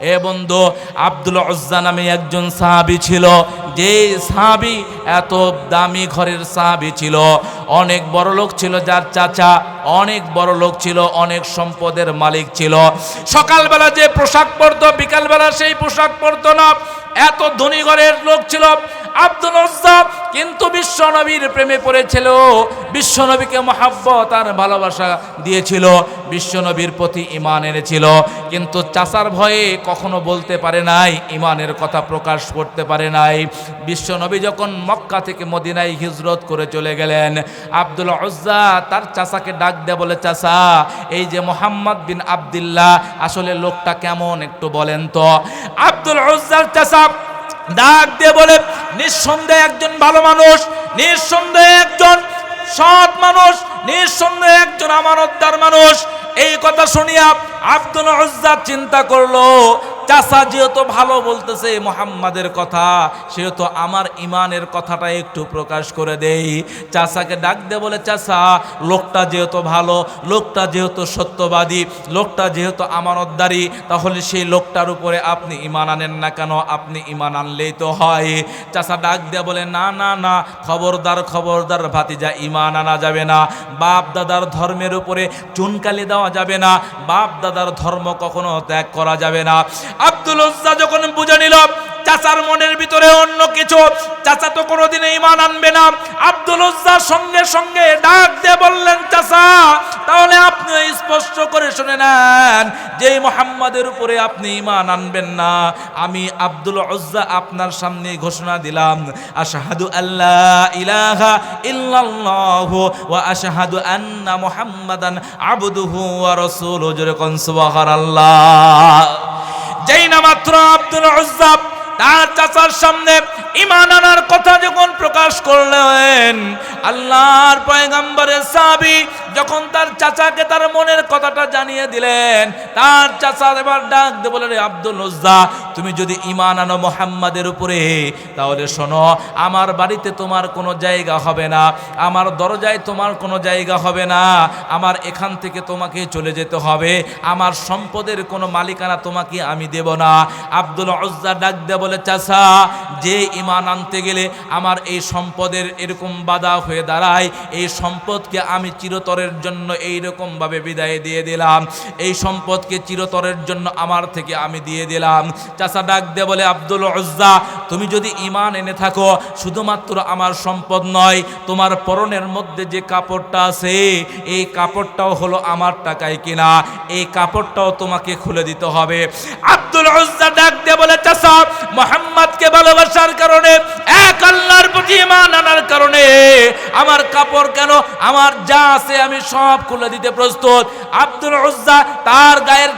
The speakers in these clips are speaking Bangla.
এ বন্ধু আব্দুল উজ্জা নামে একজন সাহাবি ছিল। যে সাহাবি এত দামি ঘরের সাহাবি ছিল। অনেক বড় লোক ছিল যার চাচা, অনেক বড় লোক ছিল, অনেক সম্পদের মালিক ছিল। সকালবেলা যে পোশাক পরতো, বিকালবেলা সেই পোশাক পরতো না। এত ধনী ঘরের লোক ছিল আব্দুল কিন্তু বিশ্বনবীর প্রেমে পড়েছিল, বিশ্বনবীকে মহাব্বত আর ভালোবাসা দিয়েছিল, বিশ্বনবীর প্রতি ইমান এনেছিল। কিন্তু চাচার ভয়ে কখনো বলতে পারে নাই ইমানের কথা প্রকাশ করতে পারে নাই। বিশ্বনবী যখন মক্কা থেকে মদিনায় হিজরত করে চলে গেলেন, আব্দুল উজ্জা তার চাচাকে ডাক দেয় বলে, চাচা, এই যে মোহাম্মদ বিন আবদুল্লাহ, আসলে লোকটা কেমন একটু বলেন তো? আব্দুল উজ্জার চাচা ডাক দিয়ে বলে, নিঃসন্দেহে একজন ভালো মানুষ নিঃসন্দেহে একজন সৎ মানুষ, নিঃসন্দেহে একজন আমানতদার মানুষ। এই কথা শুনিয়া আব্দুল উজ্জা চিন্তা করল চাচা যেহেতু ভালো বলতেছে মোহাম্মদের কথা, সেহেতু আমার ইমানের কথাটা একটু প্রকাশ করে দেই। চাচাকে ডাক দে বলে, চাচা, লোকটা যেহেতু ভালো, লোকটা যেহেতু সত্যবাদী, লোকটা যেহেতু আমানতদারি তাহলে সেই লোকটার উপরে আপনি ইমান আনেন না কেন? আপনি ইমান আনলেই তো হয়। চাচা ডাক দিয়ে বলে, না না না, খবরদার খবরদার ভাতিজা, ইমান আনা যাবে না। বাপ দাদার ধর্মের উপরে চুনকালি দেওয়া যাবে না। বাপ দাদার ধর্ম কখনো ত্যাগ করা যাবে না। আব্দুল উজ্জা যখন বুঝে নিল চাচার মনের ভিতরে অন্য কিছু, চাচা তো কোনোদিন ইমান আনবে না, আব্দুল উজ্জার সঙ্গে সঙ্গে ডাক দিয়ে বললেন, চাচা, তাহলে আপনি স্পষ্ট করে শুনে নেন যে মোহাম্মদের উপরে আপনি ইমান আনবেন না, আমি আব্দুল উজ্জা আপনার সামনে ঘোষণা দিলাম, আশহাদু আল্লাহ ইলাহা ইল্লাল্লাহু ওয়া আশহাদু আন্না মুহাম্মাদান আবদুহু ওয়া রাসূলুহু। যেরকম সুবহানাল্লাহ। যেই না মাত্র আব্দুল তার চাচার সামনে ইমান আনার যখন প্রকাশ করলেন, আল্লাহর পয়গাম্বরের সাবি যখন তার চাচাকে তার মনের কথাটা জানিয়ে দিলেন, তার চাচা এবার ডাক দিয়ে বলে আব্দুল উজ্জা তুমি যদি ইমান আনো মোহাম্মদের উপরে, তাহলে শোনো, আমার বাড়িতে তোমার কোনো জায়গা হবে না, আমার দরজায় তোমার কোনো জায়গা হবে না, আমার এখান থেকে তোমাকে চলে যেতে হবে, আমার সম্পদের কোনো মালিকানা তোমাকে আমি দেব না। আব্দুল উজ্জা ডাক দিয়ে বলে, চাচা, যে ইমান আনতে গেলে আমার এই সম্পদের এরকম বাধা হয়ে দাঁড়ায়, এই সম্পদকে আমি চিরতরের জন্য এই ভাবে বিদায় দিয়ে দিলাম। এই সম্পদকে চিরতরের জন্য আমার থেকে আমি দিয়ে দিলাম। চাষা ডাক দে বলে, আব্দুল উজ্জা তুমি যদি ইমান এনে থাকো, শুধুমাত্র আমার সম্পদ নয়, তোমার পরনের মধ্যে যে কাপড়টা আছে, এই কাপড়টাও হলো আমার টাকায় কিনা, এই কাপড়টাও তোমাকে খুলে দিতে হবে। আব্দুল উজ্জা ডাক দে বলে, চাচা, মোহাম্মদকে ভালোবাসার কারণে, এক আল্লাহর প্রতি ইমান আনার কারণে, আমার কাপড় কেন, আমার যা আছে আমি সব খুলে দিতে প্রস্তুত। আব্দুল উজ্জা তার গায়ের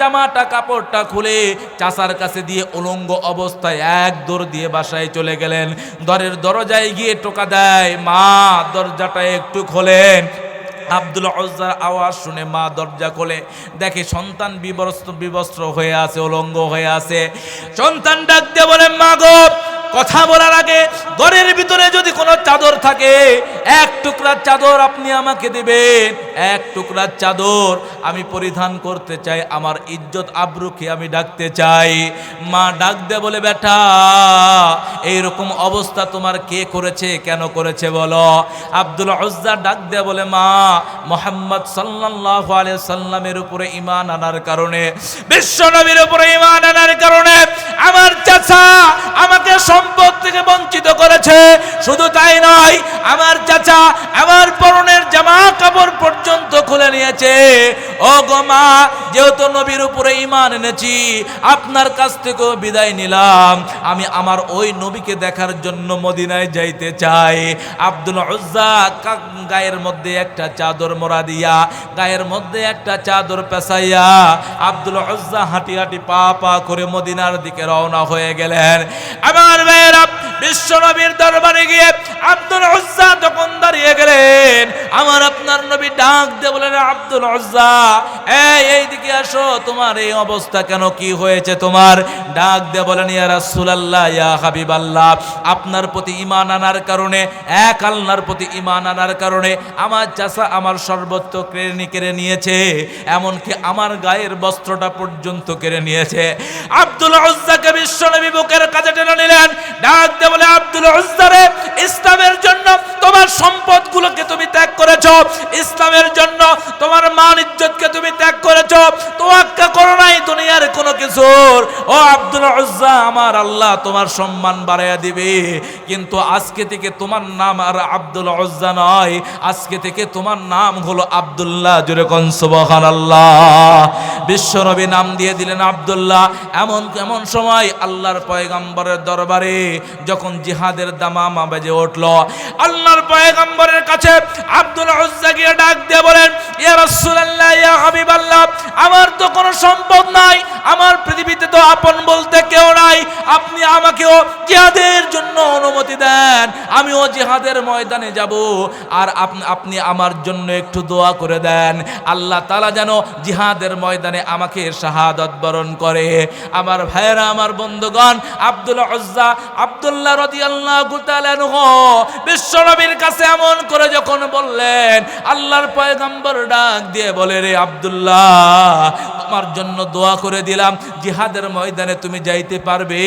জামাটা কাপড়টা খুলে চাচার কাছে দিয়ে উলঙ্গ অবস্থায় এক দৌড় দিয়ে বাসায় চলে গেলেন। দরের দরজায় গিয়ে টোকা দেয়, মা, দরজাটা একটু খোলেন আব্দুল উজ্জার আওয়াজ শুনে মা দরজা খোলে। দেখে সন্তান বিবস্ত্র বিবস্ত্র হয়ে আছে উলঙ্গ হয়ে আছে। সন্তান ডাক দিয়ে বলে, মা গো, কথা বলার আগে ঘরের ভিতরে যদি কোনো চাদর থাকে, এক টুকরা চাদর আপনি আমাকে দিবেন। এক টুকরা চাদর আমি পরিধান করতে চাই, আমার ইজ্জত আব্রুকে আমি ডাকতে চাই। মা ডাক দে বলে, বেটা, এইরকম অবস্থা তোমার কে করেছে, কেন করেছে বলো? আব্দুল উজ্জা ডাক দে বলে, মা, মোহাম্মদ সাল্লাল্লাহু আলাইহি সাল্লামের উপরে ইমান আনার কারণে, বিশ্ব নবীর উপরে ইমান আনার কারণে আমার চাচা আমাকে সম্পদ থেকে বঞ্চিত করেছে। শুধু তাই নয় আমার চাচা, আমার পরনের জামা কাপড় পর্যন্ত খুলে নিয়েছে। ও গো মা, যেহেতু নবীর উপরে ঈমান এনেছি, আপনার কাছ থেকেও বিদায় নিলাম। আমি আমার ওই নবীকে দেখার জন্য মদিনায় যাইতে চাই। আব্দুল উজ্জা গায়ের মধ্যে একটা চাদর মোড়া দিয়া, গায়ের মধ্যে একটা চাদর পেঁচাইয়া, আব্দুল উজ্জা হাঁটি হাঁটি পা পা করে মদিনার দিকে রওনা হয়ে গেলেন। আমার ভাইয়েরা বিশ্ব নবীর দরবারে গিয়ে আব্দুল উজ্জা যখন দাঁড়িয়ে গেলেন। আমার আপনার নবী ডাক দিয়ে বলেন আব্দুল উজ্জা, এই, এইদিকে আসো, তোমার এই অবস্থা কেন? কি হয়েছে তোমার? ডাক দিয়ে বলেন, ইয়া রাসূলুল্লাহ, ইয়া হাবিবাল্লাহ, আপনার প্রতি ঈমান আনার কারণে, এক আল্লাহর প্রতি ঈমান আনার কারণে আমার চাচা আমার সর্বত্র কেড়ে কেড়ে নিয়েছে, এমনকি আমার গায়ের বস্ত্রটা পর্যন্ত কেড়ে নিয়েছে। আব্দুল উজ্জাকে বিশ্বনবী বুকের কাছে টেনে নিলেন। ডাক দিয়ে বলে আব্দুল উজ্জারে ইসলামের জন্য তোমার সম্পদগুলোকে তুমি ত্যাগ করেছ। ইসলামের জন্য তোমার মান ইজ্জতকে তুমি ত্যাগ করেছ, তোয়াক্কা করো নাই দুনিয়ার কোনো কিছুর। ও আব্দুল উজ্জা, আমার আল্লাহ তোমার সম্মান বাড়াইয়া দিবে। কিন্তু আজকে থেকে তোমার নাম আর আব্দুল উজ্জা নয়। আজকে থেকে তোমার নাম হলো আব্দুল্লাহ সুবহানাল্লাহ। বিশ্বনবী নাম দিয়ে দিলেন এমন এমন সময় আল্লাহর পয়গাম্বরের দরবারে যখন জিহাদের দামামা বেজে উঠল, আল্লাহর পয়গাম্বরের কাছে আব্দুল উজ্জা গিয়ে ডাক দিয়ে বলেন, ইয়া রাসূলুল্লাহ, ইয়া হাবিবাল্লাহ আমার তো কোনো সম্পদ নাই, আমার পৃথিবীতে তো আপন বলতে কেউ নাই, আপনি আমাকেও জিহাদের জন্য অনুমতি দেন, আমিও জিহাদের ময়দানে যাব। আর আপনি আমার জন্য একটু দোয়া করে দেন। আল্লাহ তালা যেন জিহাদের ময়দানে আমাকে শাহাদত বরণ করে। আমার ভাইয়েরা, আমার বন্ধুগণ, আব্দুল উজ্জা, আব্দুল্লাহ তাআলা আনহু বিশ্বনবীর কাছে এমন করে যখন বললেন, আল্লাহর পয়গম্বর ডাক দিয়ে বলে, রে আব্দুল্লাহ তোমার জন্য দোয়া করে দিলাম। জিহাদের ময়দানে তুমি যাইতে পারবে,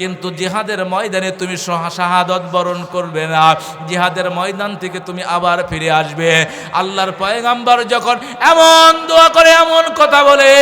কিন্তু জিহাদের ময়দানে তুমি শাহাদত বরণ করবে না। জিহাদের ময়দান থেকে তুমি আবার ফিরে আসবে। আল্লাহর পয়গাম্বর যখন এমন দোয়া করে, এমন কথা বলে,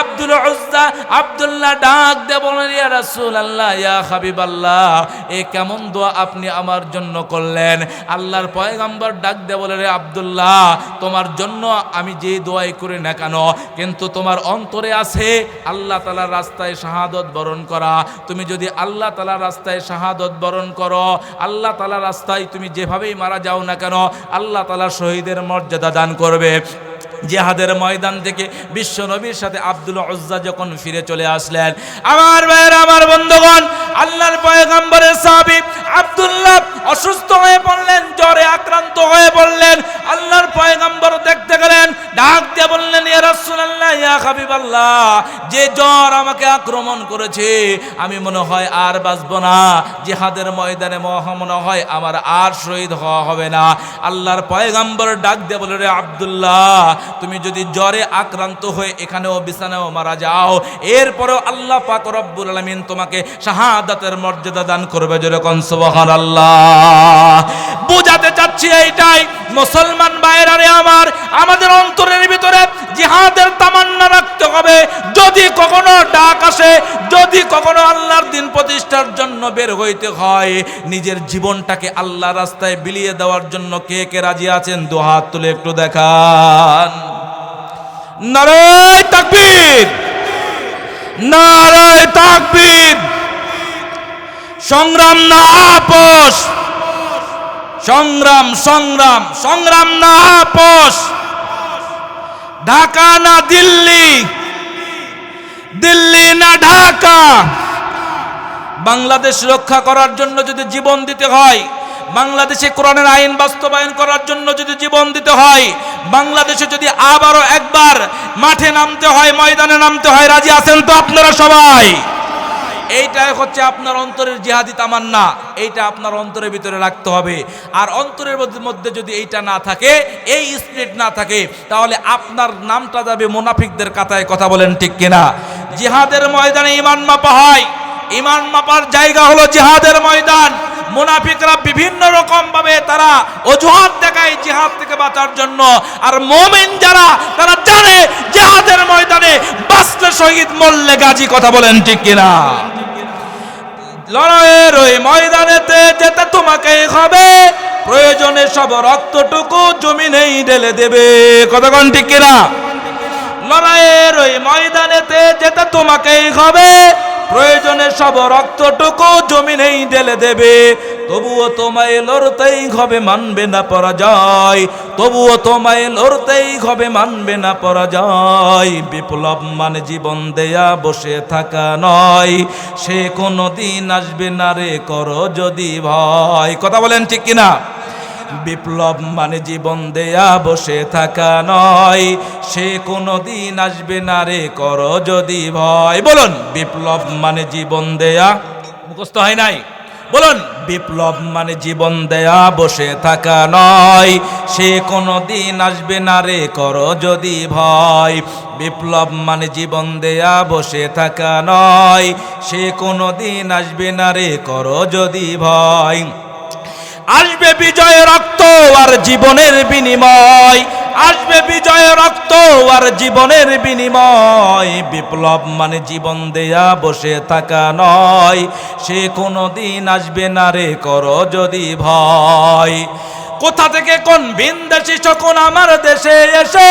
আব্দুল উজ্জা, আব্দুল্লাহ ডাক দে বলেন, ইয়া রাসূলুল্লাহ, ইয়া হাবিবাল্লাহ, এ কেমন দোয়া আপনি আমার জন্য করলেন? আল্লাহর পয়গাম্বর ডাক দে বলে, রে আব্দুল্লাহ, তোমার জন্য আমি যে দোয়াই করি না কেন, কিন্তু তোমার অন্তরে আছে, আল্লাহ তালার রাস্তায় শাহাদত বরণ করা। তুমি যদি আল্লাহ তালার রাস্তায় শাহাদত বরণ করো, আল্লাহ তালার রাস্তায় তুমি যেভাবেই মারা যাও না কেন, আল্লাহ তালা শহীদের মর্যাদা দান করবে। জেহাদের ময়দান থেকে বিশ্ব নবীর সাথে আব্দুল অজ্জা যখন ফিরে চলে আসলেন, আমার ভাইয়ের, আমার বন্ধুগণ আল্লাহর পয়গম্বরের সাহাবী আব্দুল্লাহ অসুস্থ হয়ে পড়লেন, জ্বরে আক্রান্ত হয়ে পড়লেন। আল্লাহর পয়গম্বর দেখতে গেলেন, ডাক দিয়ে বললেন, ইয়া রাসূলুল্লাহ, ইয়া হাবিবাল্লাহ, যে জ্বর আমাকে আক্রমণ করেছে, আমি মনে হয় আর বাঁচব না। জিহাদের ময়দানে মনে হয় আমার আর শহীদ হওয়া হবে না। আল্লাহর পয়গম্বর ডাক দিয়ে বলে রে আব্দুল্লাহ, তুমি যদি জ্বরে আক্রান্ত হয়ে এখানেও বিছানাও মারা যাও, এরপরেও আল্লাহ পাক রব্বুল আলামিন তোমাকে শাহাদাতের মর্যাদা দান করবে যেরকম সুবহানাল্লাহ। বুঝাতে চাচ্ছি এইটাই, মুসলমান ভাইরা রে আমার, আমাদের অন্তরের ভিতরে জিহাদের তামান্না রাখতে হবে। যদি কখনো ডাক আসে, যদি কখনো আল্লাহর দিন প্রতিষ্ঠার জন্য বের হইতে হয়, নিজের জীবনটাকে আল্লাহ রাস্তায় বিলিয়ে দেওয়ার জন্য কে কে রাজি আছেন? দু হাত তুলে একটু দেখান। নারায় তাকবীর! নারায় তাকবীর! সংগ্রাম না আপোষ। সংগ্রাম সংগ্রাম সংগ্রাম না আপোষ। ঢাকা না দিল্লি। দিল্লি না ঢাকা। বাংলাদেশ রক্ষা করার জন্য যদি জীবন দিতে হয়, বাংলাদেশে কোরআনের আইন বাস্তবায়ন করার জন্য যদি জীবন দিতে হয়, বাংলাদেশে যদি আবারও একবার মাঠে নামতে হয়, ময়দানে নামতে হয়, রাজি আছেন তো আপনারা সবাই? এইটাই হচ্ছে আপনার অন্তরের জিহাদি তামান্না। এইটা আপনার অন্তরের ভিতরে রাখতে হবে। আর অন্তরের মধ্যে যদি এইটা না থাকে, এই স্পিরিট না থাকে, তাহলে আপনার নামটা যাবে মুনাফিকদের কাতায়। কথা বলেন ঠিক কিনা? জিহাদের ময়দানে ইমান মাপা হয়। ইমান মাপার জায়গা হলো জিহাদের ময়দান। মুনাফিকরা বিভিন্ন রকম ভাবে তারা অজুহাত দেখায় জিহাদ থেকে বাঁচার জন্য। আর মোমেন যারা, তারা জানে জিহাদের ময়দানে বাঁচলে শহীদ, মরলে গাজী। কথা বলেন ঠিক কিনা? লড়াইয়ের ওই ময়দানেতে যেতে তোমাকে হবে। প্রয়োজনে সব রক্তটুকু জমিনেই ঢেলে দেবে। কতক্ষণ ঠিক কিনা? লড়াইয়ের ওই ময়দানেতে যেতে তোমাকেই হবে। প্রয়োজনে সব রক্তটুকু জমিনেই ঢেলে দেবে। তবুও তোমায় লড়তেই হবে, মানবে না পরাজয়। তবুও তোমায় লড়তেই হবে, মানবে না পরাজয়। বিপ্লব মানে জীবন দেয়া, বসে থাকা নয়। সে কোনো দিন আসবে না রে, করো যদি ভয়। কথা বলেন ঠিক কিনা? বিপ্লব মানে জীবন দেয়া, বসে থাকা নয়। সে কোনো দিন আসবে না রে, কর যদি ভয়। বলুন, বিপ্লব মানে জীবন দেয়া, মুখস্থ হয় নাই? বলুন, বিপ্লব মানে জীবন দেয়া, বসে থাকা নয়। সে কোনো দিন আসবে না রে, কর যদি ভয়। বিপ্লব মানে জীবন দেয়া, বসে থাকা নয়। সে কোনো দিন আসবে না রে, কর যদি ভয়। আসবে বিজয় রক্ত আর জীবনের বিনিময়। আসবে বিজয় রক্ত আর জীবনের বিনিময়। বিপ্লব মানে জীবন দেয়া, বসে থাকা নয়। সে কোনো দিন আসবে না রে, কর যদি ভয়। কোথা থেকে কোন ভিনদেশি শকুন আমার দেশে এসে,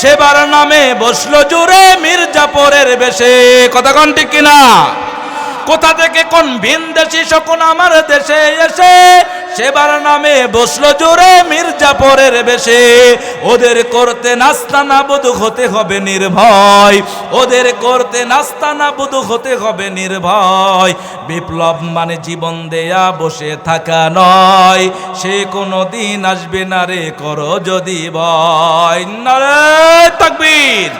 সেবার নামে বসল জুড়ে মির্জাপুরের বেশে। কথা কোন ঠিক কিনা? কোথা থেকে কোন ভিনদেশি শকুন আমার দেশে এসে সেবার নামে বসল জোরে মির্জাপুরের বেশে। ওদের করতে নাস্তা না বুধ হতে হবে নির্ভয়। ওদের করতে নাস্তা না বুধ হতে হবে নির্ভয়। বিপ্লব মানে জীবন দেয়া, বসে থাকা নয়। সে কোনো দিন আসবে না রে, করো যদি ভয়। নারে তাকবীর।